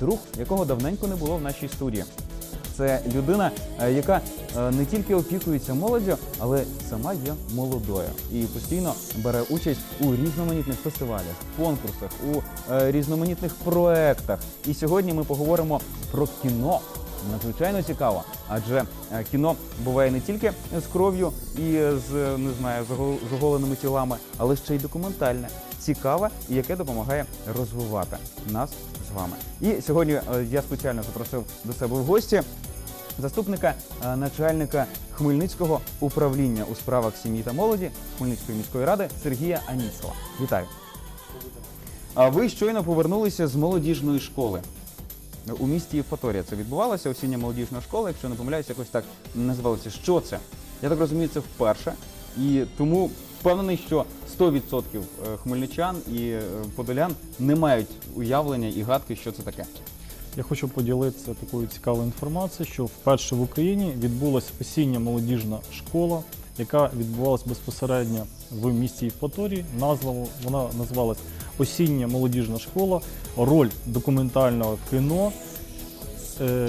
друг, якого давненько не було в нашій студії. Це людина, е, яка е, не тільки опікується молоддю, але сама є молодою і постійно бере участь у різноманітних фестивалях, конкурсах, у е, різноманітних проектах. І сьогодні ми поговоримо про кіно. Надзвичайно цікаво, адже е, кіно буває не тільки з кров'ю і з не знаю з оголеними тілами, але ще й документальне, цікаве і яке допомагає розвивати нас з вами. І сьогодні е, я спеціально запросив до себе в гості заступника е, начальника Хмельницького управління у справах сім'ї та молоді Хмельницької міської ради Сергія Аніцова. Вітаю. Ви щойно повернулися з молодіжної школи. У місті Євпаторія це відбувалося, осіння молодіжна школа, якщо не помиляюся, якось так називалося. Що це? Я так розумію, це вперше. І тому впевнений, що 100% хмельничан і е, подолян не мають уявлення і гадки, що це таке. Я хочу поділитися такою цікавою інформацією, що вперше в Україні відбулася осіння молодіжна школа, яка відбувалася безпосередньо в місті Євпаторії. Назва вона називалась Осіння молодіжна школа, роль документального кіно е,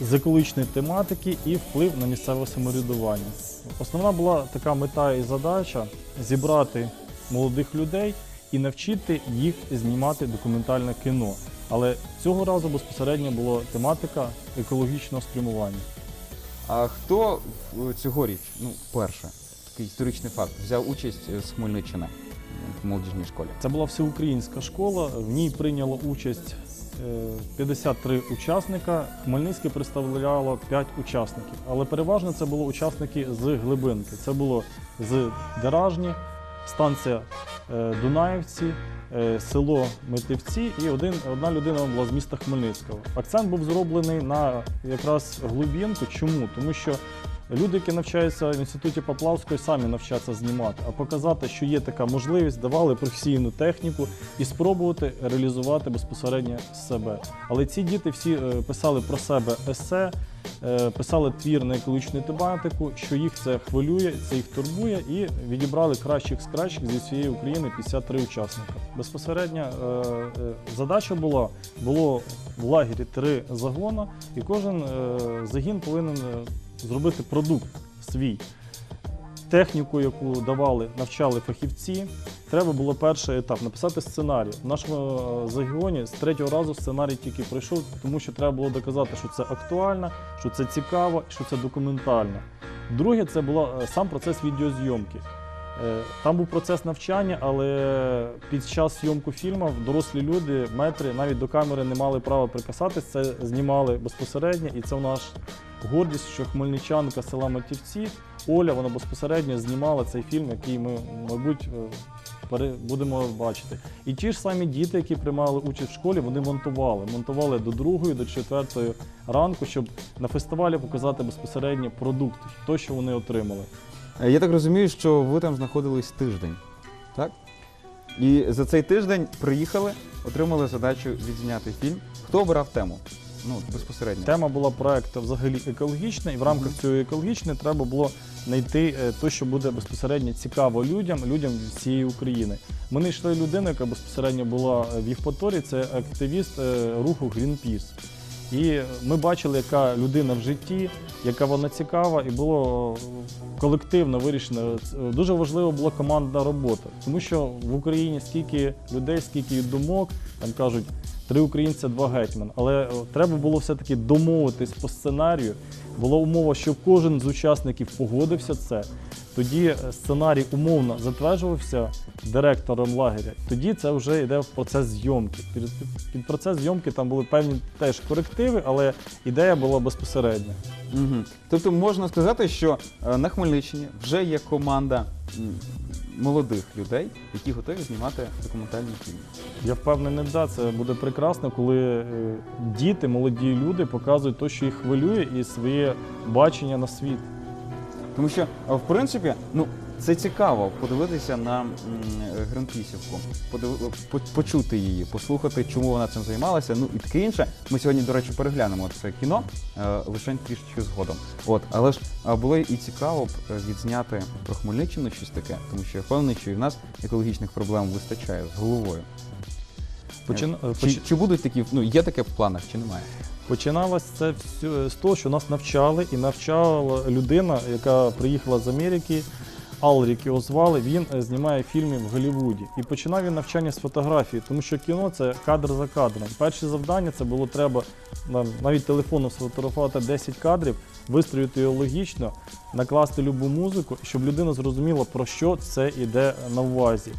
з екологічної тематики і вплив на місцеве самоврядування. Основна була така мета і задача зібрати молодих людей і навчити їх знімати документальне кіно. Але цього разу безпосередньо була тематика екологічного спрямування. А хто в- цьогоріч, ну, перше, такий історичний факт, взяв участь е, з Хмельниччини в молодіжній школі? Це була всеукраїнська школа. В ній прийняло участь е, 53 учасника. Хмельницьке представляло 5 учасників. Але переважно це були учасники з глибинки. Це було з Деражні, станція е, Дунаївці, е, село Митивці і один, одна людина була з міста Хмельницького. Акцент був зроблений на якраз глибинку. Чому? Тому що Люди, які навчаються в інституті Поплавської, самі навчаться знімати, а показати, що є така можливість, давали професійну техніку і спробувати реалізувати безпосередньо себе. Але ці діти всі е, писали про себе есе, е, писали твір на екологічну тематику, що їх це хвилює, це їх турбує, і відібрали кращих з кращих зі всієї України 53 учасника. Безпосередньо е, задача була було в лагері три загона, і кожен загін повинен зробити продукт свій. Техніку, яку давали, навчали фахівці. Треба було перший етап написати сценарій. В нашому е, загоні з третього разу сценарій тільки пройшов, тому що треба було доказати, що це актуально, що це цікаво, що це документально. Друге, це був сам процес відеозйомки. Е, Там був процес навчання, але під час зйомку фільму дорослі люди, метри, навіть до камери не мали права прикасатись. Це знімали безпосередньо, і це в наш гордість, що хмельничанка села Матівці Оля вона безпосередньо знімала цей фільм, який ми, мабуть, е, будемо бачити. І ті ж самі діти, які приймали участь в школі, вони монтували. Монтували до другої, до четвертої ранку, щоб на фестивалі показати безпосередньо продукт, то, що вони отримали. Е, Я так розумію, що ви там знаходились тиждень, так? І за цей тиждень приїхали, отримали задачу відзняти фільм. Хто обирав тему? Ну, безпосередньо. Тема була проекту взагалі екологічна, і в рамках цієї екологічної треба було знайти е, те, що буде безпосередньо цікаво людям, людям всієї України. Ми знайшли людину, яка безпосередньо була е, в Євпаторії, це активіст е, руху Greenpeace. І ми бачили, яка людина в житті, яка вона цікава, і було колективно вирішено. Дуже важлива була командна робота, тому що в Україні стільки людей, скільки думок, там кажуть, три українця, два гетьман. Але е, треба було все-таки домовитись по сценарію. Була умова, що кожен з учасників погодився це. Тоді е, сценарій умовно затверджувався директором лагеря. Тоді це вже йде в процес зйомки. Під, процес зйомки там були певні теж корективи, але ідея була безпосередня. Угу. Тобто можна сказати, що е, на Хмельниччині вже є команда молодих людей, які готові знімати документальні фільми. Я впевнений, да, це буде прекрасно, коли е, діти, молоді люди показують те, що їх хвилює, і своє бачення на світ. Тому що, е, в принципі, ну це цікаво подивитися на Гринпісівку, почути її, послухати, чому вона цим займалася. Ну і таке інше. Ми сьогодні, до речі, переглянемо це кіно е, лише трішечки згодом. От, але ж було і цікаво б е, відзняти про Хмельниччину щось таке, тому що я впевнений, що і в нас екологічних проблем вистачає з головою. Почин- е, Чи, чи будуть такі, ну є таке в планах, чи немає? Починалось це з того, що нас навчали, і навчала людина, яка приїхала з Америки. Алрік його звали, він е, знімає фільми в Голлівуді. І починав він навчання з фотографії, тому що кіно це кадр за кадром. Перше завдання це було треба навіть телефоном сфотографувати 10 кадрів, вистроїти його логічно, накласти любу музику, щоб людина зрозуміла, про що це йде на увазі.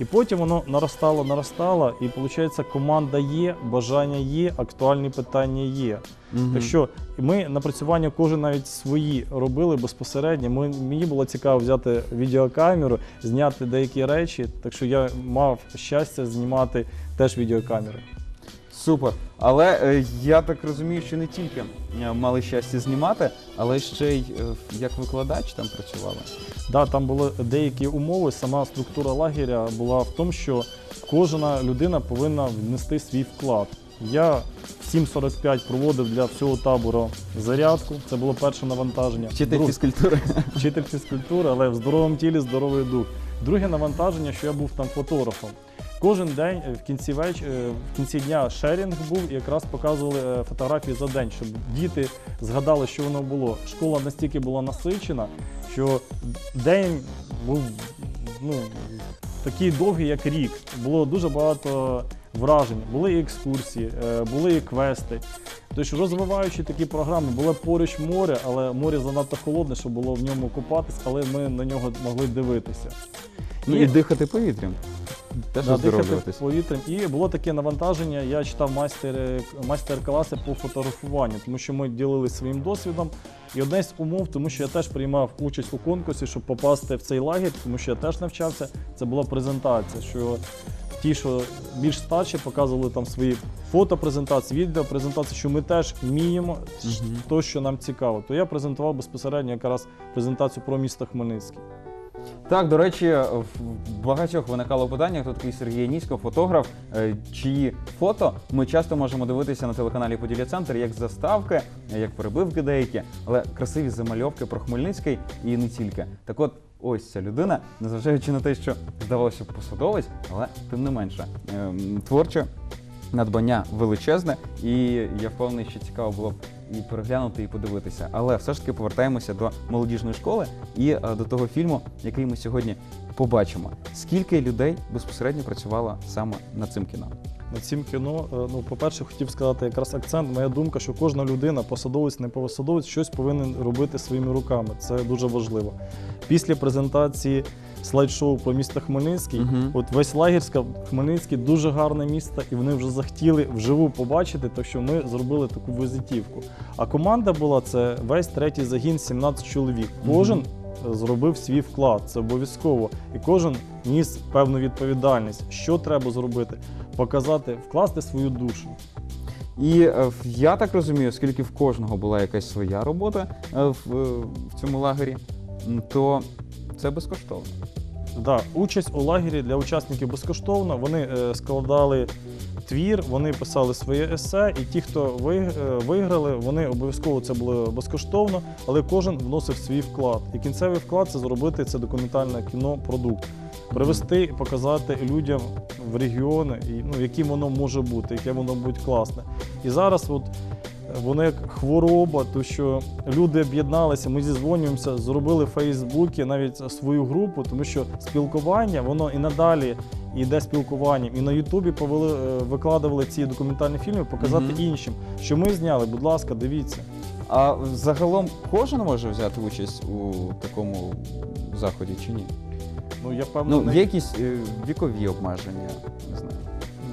І потім воно наростало, наростало, і виходить, команда є, бажання є, актуальні питання є. Так що ми напрацювання кожен навіть свої робили безпосередньо. Ми, мені було цікаво взяти відеокамеру, зняти деякі речі. Так що я мав щастя знімати теж відеокамери. Супер. Але е, я так розумію, що не тільки е, мали щастя знімати, але ще й е, як викладач там працювали. Да, там були деякі умови. Сама структура лагеря була в тому, що кожна людина повинна внести свій вклад. Я в 7.45 проводив для всього табору зарядку. Це було перше навантаження. Вчитель Друг- фізкультури. вчитель фізкультури, але в здоровому тілі здоровий дух. Друге навантаження, що я був там фотографом. Кожен день е, в кінці веч... е, в кінці дня шерінг був і якраз показували е, фотографії за день, щоб діти згадали, що воно було. Школа настільки була насичена, що день був ну, такий довгий, як рік. Було дуже багато вражень. Були і екскурсії, були і квести. Тобто, розвиваючи такі програми, було поруч море, але море занадто холодне, щоб було в ньому купатись, але ми на нього могли дивитися. Ну і дихати повітрям. Теж повітрям. І було таке навантаження. Я читав майстер, майстер-класи по фотографуванню, тому що ми ділилися своїм досвідом. І одне з умов, тому що я теж приймав участь у конкурсі, щоб попасти в цей лагерь, тому що я теж навчався. Це була презентація. Що ті, що більш старші, показували там свої фотопрезентації, відеопрезентації, що ми теж вміємо то, що нам цікаво. То я презентував безпосередньо якраз презентацію про місто Хмельницький. Так, до речі, в багатьох виникало питання, хто такий Сергій Нісько, фотограф, е, чиї фото ми часто можемо дивитися на телеканалі Поділля Центр як заставки, як перебивки деякі, але красиві замальовки про Хмельницький і не тільки. Так от, ось ця людина, незважаючи на те, що здавалося б посадовець, але тим не менше, ем, творче надбання величезне, і я впевнений, що цікаво було б і переглянути, і подивитися. Але все ж таки повертаємося до молодіжної школи і е, до того фільму, який ми сьогодні побачимо. Скільки людей безпосередньо працювало саме над цим кіно? Над цим кіно, е, ну, по-перше, хотів сказати якраз акцент. Моя думка, що кожна людина, посадовець, не посадовець, щось повинен робити своїми руками. Це дуже важливо. Після презентації слайд-шоу про місто Хмельницький, Мгм. от весь лагерь сказав, Хмельницький дуже гарне місто, і вони вже захотіли вживу побачити, так що ми зробили таку візитівку. А команда була це весь третій загін, 17 чоловік. Кожен е, зробив свій вклад, це обов'язково. І кожен ніс певну відповідальність, що треба зробити, показати, вкласти свою душу. І е, я так розумію, оскільки в кожного була якась своя робота е, в, е, в цьому лагері, м, то це безкоштовно. Да, участь у лагері для учасників безкоштовна. Вони е, складали твір, вони писали своє есе, і ті, хто е, виграли, вони обов'язково це було безкоштовно, але кожен вносив свій вклад. І кінцевий вклад це зробити це документальне кіно продукт. Привести показати людям в регіони, і, ну, яким воно може бути, яке воно буде класне. І зараз от воно як хвороба, то що люди об'єдналися, ми зізвонюємося, зробили в Фейсбуці навіть свою групу, тому що спілкування, воно і надалі йде спілкуванням. І на Ютубі повели, е, викладували ці документальні фільми, показати Мгм. іншим, що ми зняли, будь ласка, дивіться. А загалом кожен може взяти участь у такому заході чи ні? Ну, я впевнений, Ну, є якісь е, вікові обмеження, не знаю.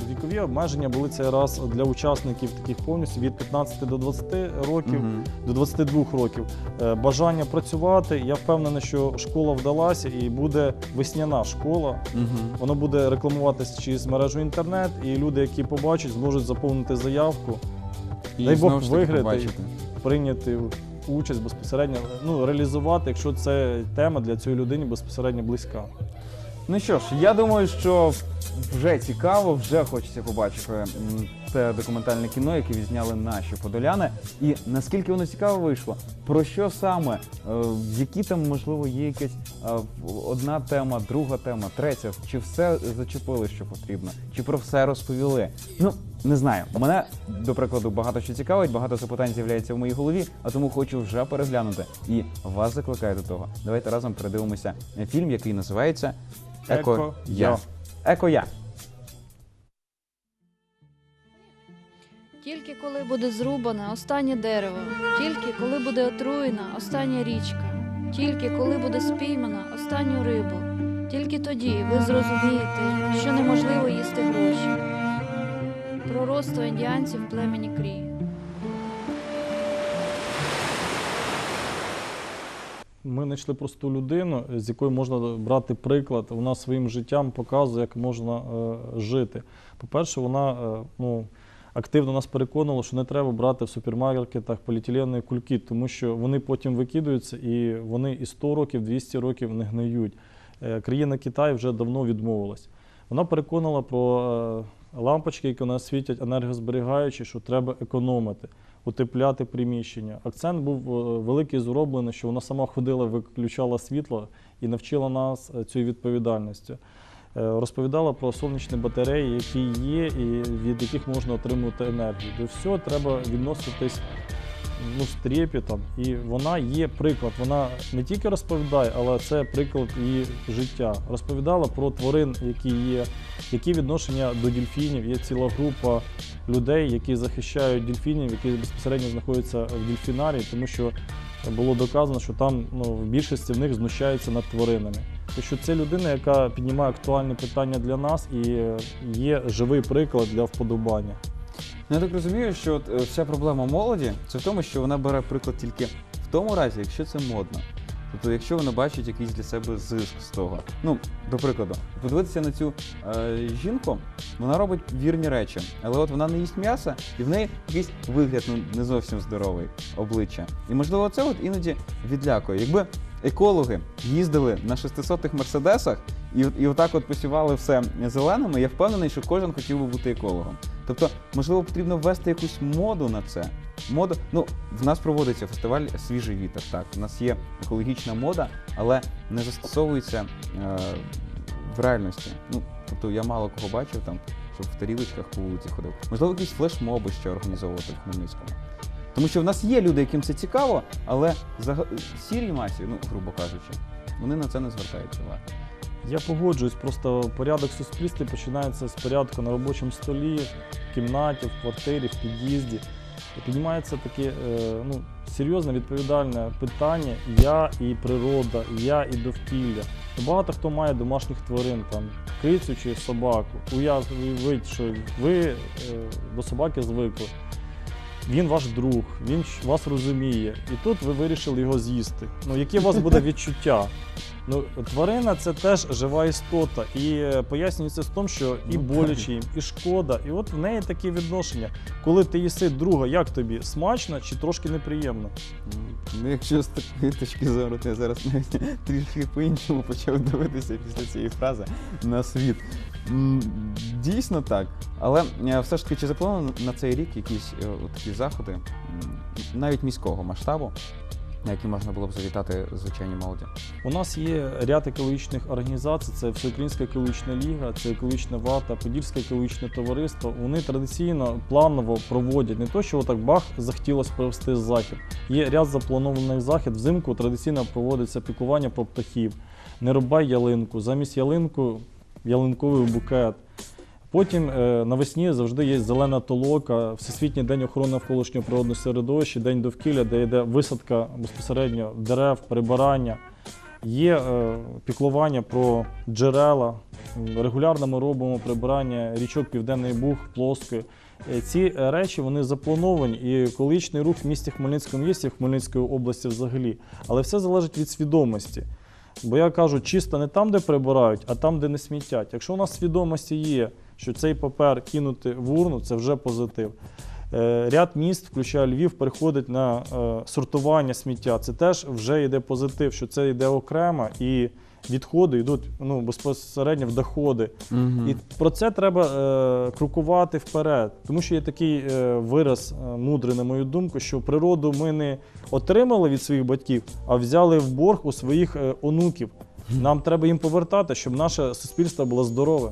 Вікові обмеження були цей раз для учасників таких повністю від 15 до 20 років. Мгм. до 22 років. Е, Бажання працювати. Я впевнений, що школа вдалася і буде весняна школа. Мгм. Воно буде рекламуватися через мережу інтернет, і люди, які побачать, зможуть заповнити заявку, І Дай Бог виграти. побачити. прийняти участь безпосередньо, ну реалізувати, якщо це тема для цієї людини безпосередньо близька. Ну що ж, я думаю, що вже цікаво, вже хочеться побачити м, те документальне кіно, яке відзняли наші подоляни. І наскільки воно цікаво вийшло, про що саме, Е, які там можливо є якась е, одна тема, друга тема, третя, чи все зачепили, що потрібно, чи про все розповіли. Ну не знаю. Мене до прикладу багато що цікавить, багато запитань з'являється в моїй голові, а тому хочу вже переглянути. І вас закликаю до того. Давайте разом передивимося фільм, який називається Еко. Я. Еко я. Тільки коли буде зрубане останнє дерево, тільки коли буде отруєна остання річка, тільки коли буде спіймана останню рибу, тільки тоді ви зрозумієте, що неможливо їсти гроші. Пророцтво індіанців племені Крі. Ми знайшли просту людину, з якої можна брати приклад. Вона своїм життям показує, як можна е, жити. По-перше, вона е, ну, активно нас переконувала, що не треба брати в супермаркетах поліетиленові кульки, тому що вони потім викидаються і вони і 100 років, 200 років не гниють. Е, країна Китай вже давно відмовилась. Вона переконала про лампочки, які у нас світять енергозберігаючі, що треба економити утепляти приміщення. Акцент був е, великий зроблений, що вона сама ходила, виключала світло і навчила нас цю цієї відповідальності. Е, Розповідала про сонячні батареї, які є, і від яких можна отримувати енергію. До всього треба відноситись ну, з трепетом. І вона є приклад. Вона не тільки розповідає, але це приклад її життя. Розповідала про тварин, які є, які відношення до дельфінів. Є ціла група людей, які захищають дельфінів, які безпосередньо знаходяться в дельфінарії, тому що було доказано, що там ну, в більшості в них знущаються над тваринами. Тому що це людина, яка піднімає актуальні питання для нас і є живий приклад для вподобання. Я так розумію, що от, е, вся проблема молоді це в тому, що вона бере приклад тільки в тому разі, якщо це модно. Тобто, якщо вона бачить якийсь для себе зиск з того. Ну, до прикладу, подивитися на цю е, жінку, вона робить вірні речі, але от вона не їсть м'яса, і в неї якийсь вигляд ну, не зовсім здоровий обличчя. І можливо, це от іноді відлякує. Якби екологи їздили на 600-х мерседесах і, і отак от посівали все зеленими, я впевнений, що кожен хотів би бути екологом. Тобто, можливо, потрібно ввести якусь моду на це. Моду, ну, в нас проводиться фестиваль Свіжий вітер. Так, у нас є екологічна мода, але не застосовується е, в реальності. Ну, тобто я мало кого бачив там, щоб в тарілочках по вулиці ходив. Можливо, якісь флешмоби ще організовувати в Хмельницькому. Тому що в нас є люди, яким це цікаво, але за сірій масі, ну, грубо кажучи, вони на це не звертають уваги. Я погоджуюсь, просто порядок в суспільстві починається з порядку на робочому столі, в кімнаті, в квартирі, в під'їзді. Піднімається таке е, ну, серйозне відповідальне питання я і природа, я і довкілля. Багато хто має домашніх тварин, там, кицю чи собаку. Уявіть, що ви е, до собаки звикли. Він ваш друг, він вас розуміє, і тут ви вирішили його з'їсти. Ну, яке у вас буде відчуття? Ну, тварина це теж жива істота. І е, пояснюється в тому, що і Ну, боляче їм, і шкода. І от в неї такі відношення. Коли ти їси друга, як тобі? Смачно чи трошки неприємно? Ну, якщо з такої точки зору, то я зараз навіть трішки по-іншому почав дивитися після цієї фрази на світ. Дійсно так. Але е, все ж таки, чи заплановано на цей рік якісь е, такі заходи, навіть міського масштабу, на які можна було б завітати звичайній молоді? У нас є ряд екологічних організацій: це Всеукраїнська екологічна ліга, це екологічна вата, Подільське екологічне товариство. Вони традиційно планово проводять не то, що отак бах захотілося провести захід. Є ряд запланованих захід. Взимку традиційно проводиться пікування про птахів. Не рубай ялинку. Замість ялинку ялинковий букет. Потім е, навесні завжди є зелена толока, Всесвітній день охорони навколишнього природного середовища, день довкілля, де йде висадка безпосередньо дерев, прибирання. Є е, піклування про джерела. Регулярно ми робимо прибирання річок Південний Буг, Плоскої. Е, Ці речі вони заплановані, і екологічний рух в місті Хмельницькому є, і в Хмельницької області взагалі. Але все залежить від свідомості. Бо я кажу, чисто не там, де прибирають, а там, де не смітять. Якщо у нас свідомості є, що цей папер кинути в урну, це вже позитив. Е, Ряд міст, включає Львів, переходить на е, сортування сміття. Це теж вже йде позитив, що це йде окремо і відходи йдуть ну, безпосередньо в доходи. Мгм. І про це треба е, крокувати вперед. Тому що є такий е, вираз е, мудрий, на мою думку, що природу ми не отримали від своїх батьків, а взяли в борг у своїх е, онуків. Нам треба їм повертати, щоб наше суспільство було здорове.